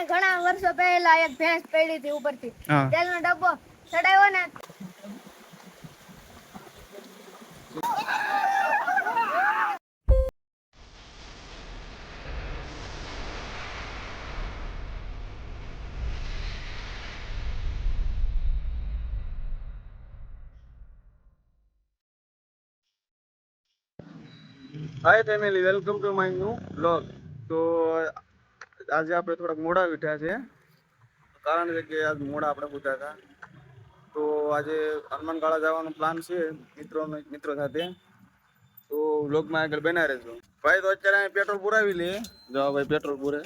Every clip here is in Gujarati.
અહીં ઘણા વર્ષો પહેલા એક ભેંસ પડી હતી ઉપરથી. તેલનો ડબ્બો ચડાવ્યો ને. Hi family welcome to my new blog તો આજે આપણે થોડાક મોડા બેઠા છે. કારણ છે કે આજ મોડા આપણે પૂછ્યા હતા. તો આજે હનુમાનગાળા જવાનો પ્લાન છે મિત્રો મિત્રો સાથે. તો વ્લોગમાં આગળ બના રહેજો. ભાઈ, તો અત્યારે અહીં પેટ્રોલ પુરાવી લે. જો ભાઈ પેટ્રોલ પૂરે.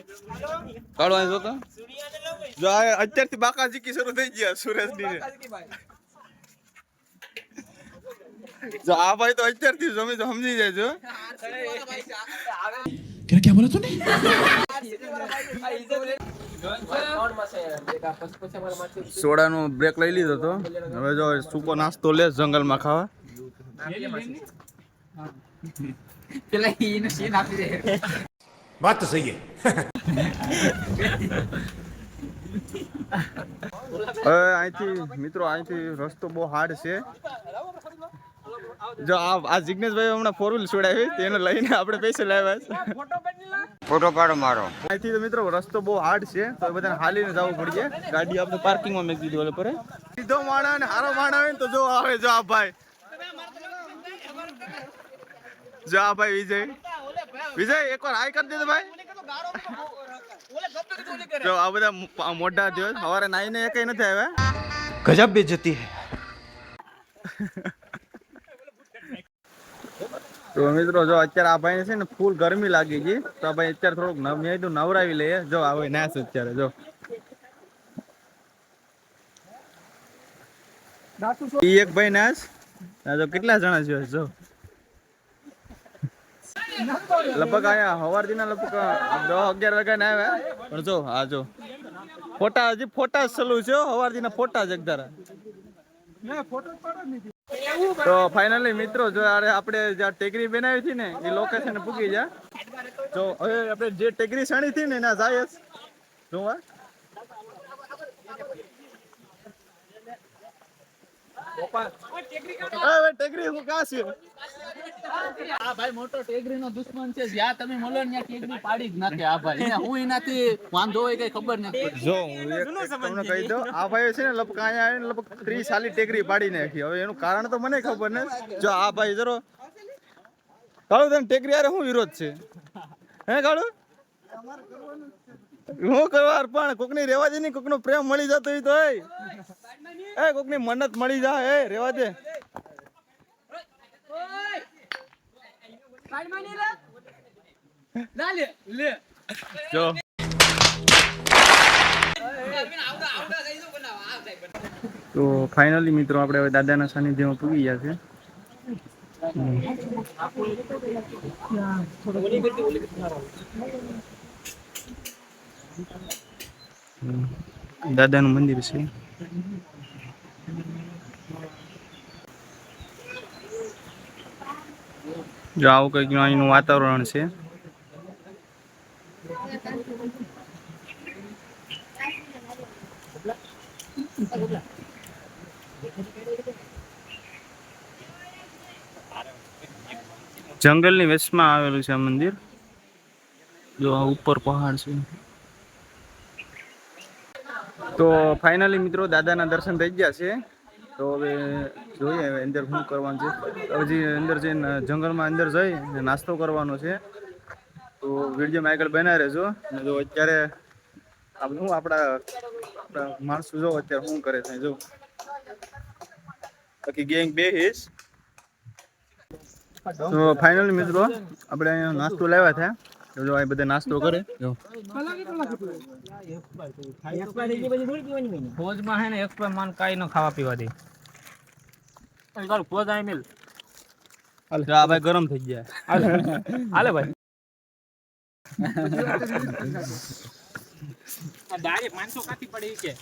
કાઢો અહીં જોતો. જો અત્યારથી બાકા જીકી શરૂ થઈ ગયા સુરેશની જો આ ભાઈ તો અત્યારથી તો સમજી જાય છો કેને ક્યાં તું ને સોડાનો બ્રેક લઈ લીધો તો. હવે જો સૂકો નાસ્તો લે જંગલમાં ખાવા. પેલા એનો વાત તો સહી અહીંથી મિત્રો અહીંથી રસ્તો બહુ હાર્ડ છે. જો આ આ જિગ્નેશભાઈ હમણાં ફોર વ્હીલ છોડાવી તેને લઈને આપણે પૈસા લાવ્યા છે. ફોટો પાડો મારો. અહીંથી તો મિત્રો રસ્તો બહુ હાર્ડ છે તો બધાને હાલીને જવું પડશે. ગાડી આપણે પાર્કિંગમાં મેકી દીધી ઓલે પર સીધો માણા ને હારો માણા આવે ને તો જો આવે જો આ ભાઈ. જો આ ભાઈ વિજય. વિજય એકવાર હાય કરી દીધો ભાઈ. જો આ બધા મોઢા થયો સવારે નાઈને એકઈ નથી આવ્યા. ગજબ બેજતી હે. તો મિત્રો, જો અત્યારે આ ભાઈને છે ને ફૂલ ગરમી લાગી ગઈ. તો ભાઈ અત્યારે થોડુંક મેં કીધું નવરાવી લઈએ. જો, આ ભાઈ નાશ અત્યારે, જો. ઈ એક ભાઈ નાશ જો કેટલા જણા છે, જો. લગભગ આયા હવાર ના લગભગ દસ અગિયાર વાગ્યા ને આવ્યા. પણ જો હા જો. ફોટા હજી ફોટા જ ચાલુ છે હવાર ના, ફોટા જ એકધારા તો ફાઇનલી મિત્રો જો અરે આપણે જ્યાં ટેકરી બનાવી હતી ને એ લોકેશન પૂકી જા. જો હવે આપણે જે ટેકરી સણી હતી ને એના જાય જોવા ટેકરી શું કાં છે? આ ભાઈ મોટો ટેગરી નો દુશ્મન છે. જ્યાં તમે મળો ને ત્યાં ટેગરી પાડી જ નાખે આ ભાઈ. હું એનાથી વાંધો હોય કઈ ખબર નથી. જો, હું તમને કહી દઉં, આ ભાઈ છે ને લગભગ અહીંયા આવીને લગભગ ત્રીસ સાલી ટેકરી પાડી નાખી. હવે એનું કારણ તો મને ખબર ને. જો, આ ભાઈ જરો. કાળુ, તને ટેકરી હારે શું વિરોધ છે? હે, કાળુ? હું કરવા પણ કોકની રેવા દે નહીં, કોકનો પ્રેમ મળી જતો હોય તો એ કોકની મન્નત મળી જાય એ રેવા દે જો તો ફાઇનલી મિત્રો આપણે હવે દાદાના સાનિધ્યમાં પૂગી ગયા છે. દાદાનું મંદિર છે. જો આવું કંઈક અહીંનું વાતાવરણ છે. જંગલની વચમાં આવેલું છે આ મંદિર. જો આ ઉપર પહાડ છે. તો ફાઇનલી મિત્રો દાદાના દર્શન થઈ ગયા છે. તો હવે જોઈએ હવે અંદર શું કરવાનું છે. હજી અંદર જઈને જંગલમાં અંદર જઈ નાસ્તો કરવાનો છે. તો વિડીયોમાં આગળ બનાવી રહેજો. અને જો અત્યારે આપણે શું આપણા માણસો જો અત્યારે શું કરે છે જો. બાકી ગેંગ બે હિસ. તો ફાઇનલી મિત્રો, આપણે અહીંયા નાસ્તો લાવ્યા તો જો આ બધા નાસ્તો કરે. જો. ફોજમાં હે ને એક્સપાયર માન કાઈ ન ખાવા પીવા દે. ફોજ આઈ મિલ. જો આ ભાઈ ગરમ થઈ ગયા. હાલે. ભાઈ. ડાયરેક્ટ માણસો કાથી પડે કે?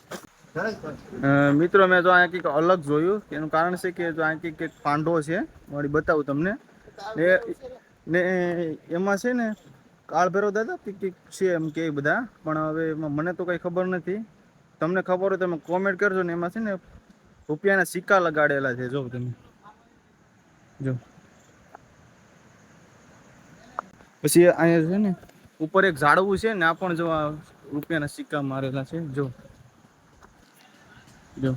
મિત્રો મેં જો અહીંયા કંઈક અલગ જોયું. એનું કારણ છે કે જો અહીંયા કંઈક પાંડો છે. મારી બતાવું તમને. ને ને એમાં છે ને કાળ ભૈરવ દાદા કે કંઈક છે એમ કે બધા. પણ હવે એમાં મને તો કંઈ ખબર નથી. તમને ખબર હોય તમે કોમેન્ટ કરજો ને એમાં છે ને રૂપિયાના સિક્કા લગાડેલા છે. જો તમે. જો. પછી અહીંયા છે ને ઉપર એક ઝાડવું છે ને આ પણ જો આ રૂપિયાના સિક્કા મારેલા છે. જો. જો.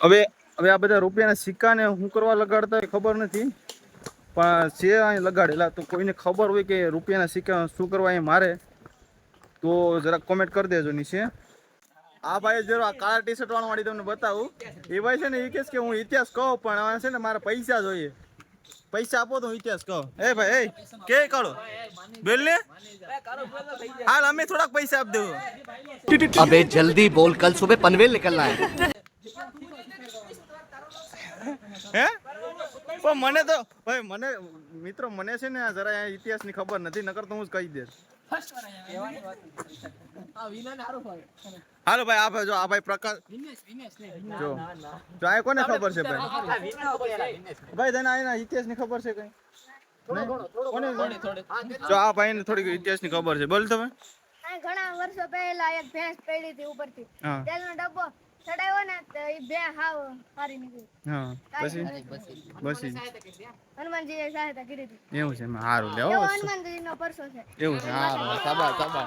હવે હવે આ બધા રૂપિયાના સિક્કાને શું કરવા લગાડતા ખબર નથી. પણ છે અહીં લગાડેલા તો કોઈને ખબર હોય કે રૂપિયાના સિક્કા શું કરવા એ મારે તો જરાક કોમેન્ટ કરી દેજો નીચે. આ ભાઈ જરો આ કાળા ટી શર્ટ વાળો વાળી તમને બતાવું. એ ભાઈ છે ને એ કહેશ કે હું ઇતિહાસ કહું પણ છે ને મારે પૈસા જોઈએ. પૈસા આપો તો હું ઇતિહાસ કહો. એ ભાઈ એ કે કાળો? બોલ ને હાલ અમે થોડાક પૈસા આપી દેવું. અબે જલ્દી બોલ કલ સુબહ પનવેલ નીકળના હે. હે? પણ મને તો ભાઈ મને મિત્રો મને છે ને જરા ઇતિહાસની ખબર નથી નકર તો હું જ કહી દઈશ. હાલો ભાઈ આ ભાઈ જો આ ભાઈ પ્રકાશ જો. જો આ કોને ખબર છે ભાઈ? ભાઈ તને આના ઇતિહાસની ખબર છે કઈ? જો આ ભાઈને થોડીક ઇતિહાસની ખબર છે. બોલ તમે ઘણા વર્ષો પહેલા એક ભેંસ પડી હતી ઉપરથી. તેલનો ડબ્બો ચડાવ્યો ને તો એ બે હાવ મારી નીકળી. હા પછી? પછી? હનુમાનજીએ સહાયતા કરી હતી. એવું છે એમાં સારું લે એવો હો. પરસો છે. એવું છે હા સાબા સાબા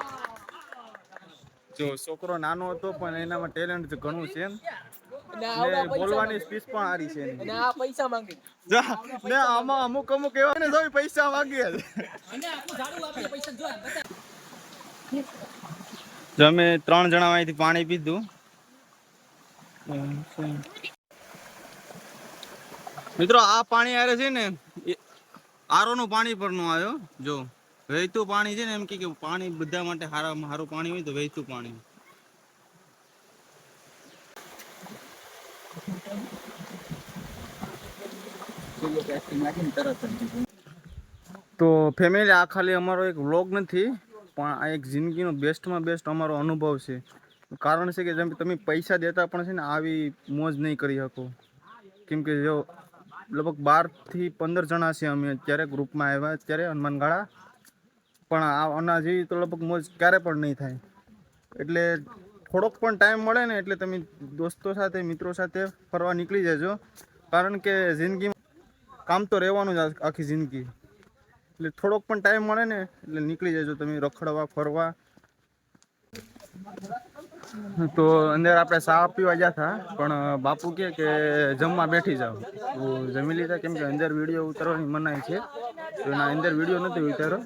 જો છોકરો નાનો હતો પણ એનામાં ટેલેન્ટ ઘણું છે એમ. બોલવાની સ્પીચ પણ સારી છે ને આમાં અમુક અમુક એવા ને જોઈ પૈસા માંગીએ છે. જો અમે ત્રણ જણા અહીંથી પાણી પીધું. મિત્રો, આ પાણી આરે છે ને આરો નું પાણી પરનું આવ્યો. જો, વહેતું પાણી છે ને, એમ કે પાણી બધા માટે સારા સારું પાણી હોય તો વહેતું પાણી. તો ફેમિલી આ ખાલી અમારો એક વ્લોગ નથી, પણ આ એક જિંદગીનો બેસ્ટમાં બેસ્ટ અમારો અનુભવ છે. કારણ છે કે જેમ તમે પૈસા દેતા પણ છે ને આવી મોજ નહીં કરી શકો. કેમ કે જો લગભગ બારથી પંદર જણા છે અમે અત્યારે ગ્રુપમાં આવ્યા અત્યારે હનુમાનગાળા. પણ આ આના જેવી તો લગભગ મોજ ક્યારે પણ નહીં થાય. એટલે થોડોક પણ ટાઈમ મળે ને એટલે તમે દોસ્તો સાથે, મિત્રો સાથે ફરવા નીકળી જજો. કારણ કે જિંદગીમાં કામ તો રહેવાનું જ આખી જિંદગી. એટલે થોડોક પણ ટાઈમ મળે ને એટલે નીકળી જજો તમે રખડવા, ફરવા. તો અંદર આપણે ચા પીવા ગયા હતા, પણ બાપુ કે કે જમવા બેઠી જાઓ. જમી લીધા, કેમ કે અંદર વીડિયો ઉતારવાની મનાઈ છે. તો એના અંદર વીડિયો નથી ઉતાર્યો.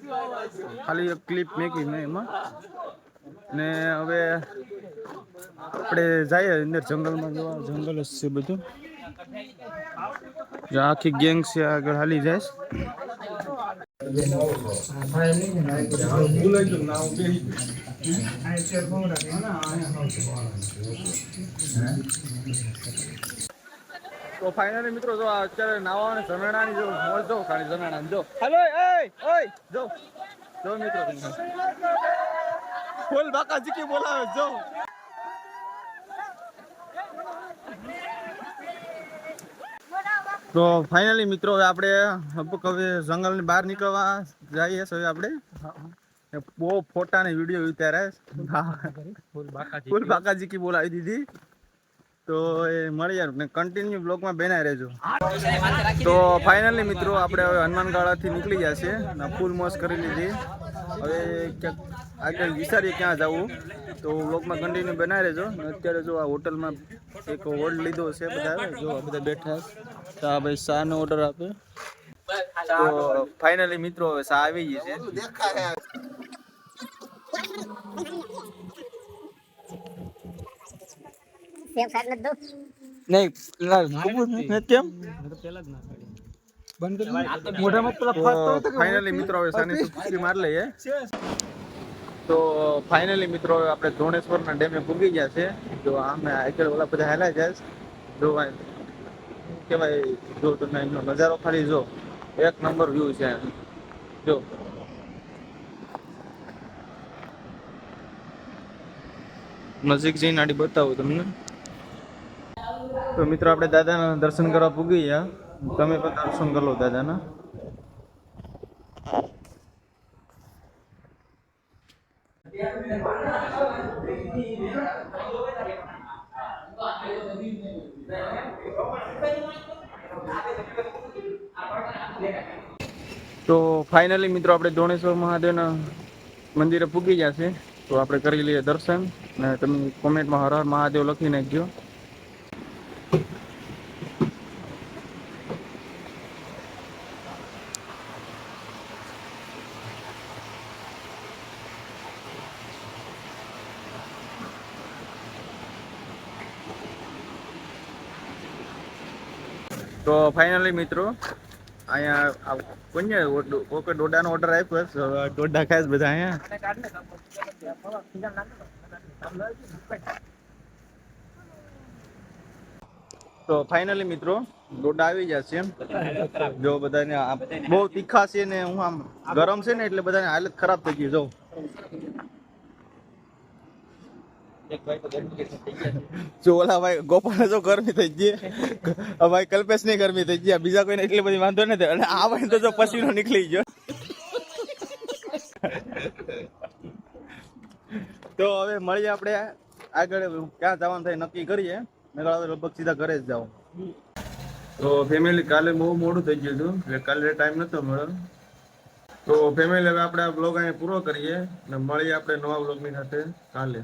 ખાલી એક ક્લિપ મેકી મેં એમાં. ને હવે આપણે જઈએ અંદર જંગલમાં જોવા. જંગલ જ છે બધું. જો આખી ગેંગ છે, આગળ હાલી જાય તો ફાઇનલી મિત્રો જો અત્યારે નાવા અને ઝમેણાની જો મોજ ખાલી ઝમેણાની જો. હલો, એ ઓય જો. જો મિત્રો ફૂલ બાકા જીકી બોલાવે, જો. તો ફાઇનલી મિત્રો હવે આપણે હવે જંગલની બહાર નીકળવા જઈએ છીએ આપણે. બહુ ફોટા ને વીડિયો ઉતાર્યા ફૂલ બાકાજી કી. બોલાવી દીધી. તો એ મળી યાર ને કન્ટિન્યુ બ્લોગમાં બેના રહેજો. તો ફાઇનલી મિત્રો આપણે હવે હનુમાનગાળાથી નીકળી ગયા છે ને ફૂલ મોજ કરી લીધી. હવે ક્યાંક આગળ વિચારીએ ક્યાં જવું. તો બ્લોગમાં કન્ટિન્યુ બનાવી રહેજો. ને અત્યારે જો આ હોટલમાં એક હોલ્ડ લીધો છે બધા જો બધા બેઠા. તો આ ભાઈ શાહનો ઓર્ડર આપે. તો ફાઇનલી મિત્રો હવે શા આવી ગઈ છે. નહીં કેમ? ફાઇનલી મિત્રો હવે સાની સુસ્તી માર લઈએ. તો ફાઇનલી મિત્રો હવે આપણે ધોણેશ્વરના ડેમે પૂગી ગયા છે. જો આમે આગળ ઓલા બધા હેલા જાય. જો આ કેવાય જો તમે નજારો ખાલી જો. એક નંબર વ્યૂ છે. જો. નજીક જઈને આડી બતાવું તમને. તો મિત્રો, આપણે દાદાના દર્શન કરવા પૂગી ગયા તમે પણ દર્શન કરી દાદાના. તો ફાઇનલી મિત્રો, આપણે દોણેશ્વર મહાદેવના મંદિરે પૂગી ગયા છે તો આપણે કરી લઈએ દર્શન. અને તમે કોમેન્ટમાં હર હર મહાદેવ લખી નાખજો. તો ફાઇનલી મિત્રો, અહીંયા કોને ઓકે ડોડાનો ઓર્ડર આપ્યો છે? ડોડા ખાય બધા અહીંયા? તો ફાઇનલી મિત્રો, ડોડા આવી જશે જો બધાને બહુ તીખા છે ને, હું આમ ગરમ છે ને, એટલે બધાની હાલત ખરાબ થઈ ગઈ જો. જો ઓલા ભાઈ ગોપાલ જો ગરમી થઈ ગઈ. ભાઈ કલ્પેશની ગરમી થઈ ગઈ. બીજા કોઈને એટલી બધી વાંધો નથી. અને આ ભાઈ તો જો પસીનો નીકળી ગયો. તો હવે મળીએ આપણે. આગળ ક્યાં જવાનું થાય નક્કી કરીએ. મેં હવે લગભગ સીધા ઘરે જ જાઉં. તો ફેમિલી કાલે બહુ મોડું થઈ ગયું હતું. એટલે કાલે ટાઈમ નતો મળ્યો. તો ફેમિલી હવે આપણે આ બ્લોગ અહીંયા પૂરો કરીએ. અને મળીએ આપણે નવા બ્લોગની સાથે. કાલે.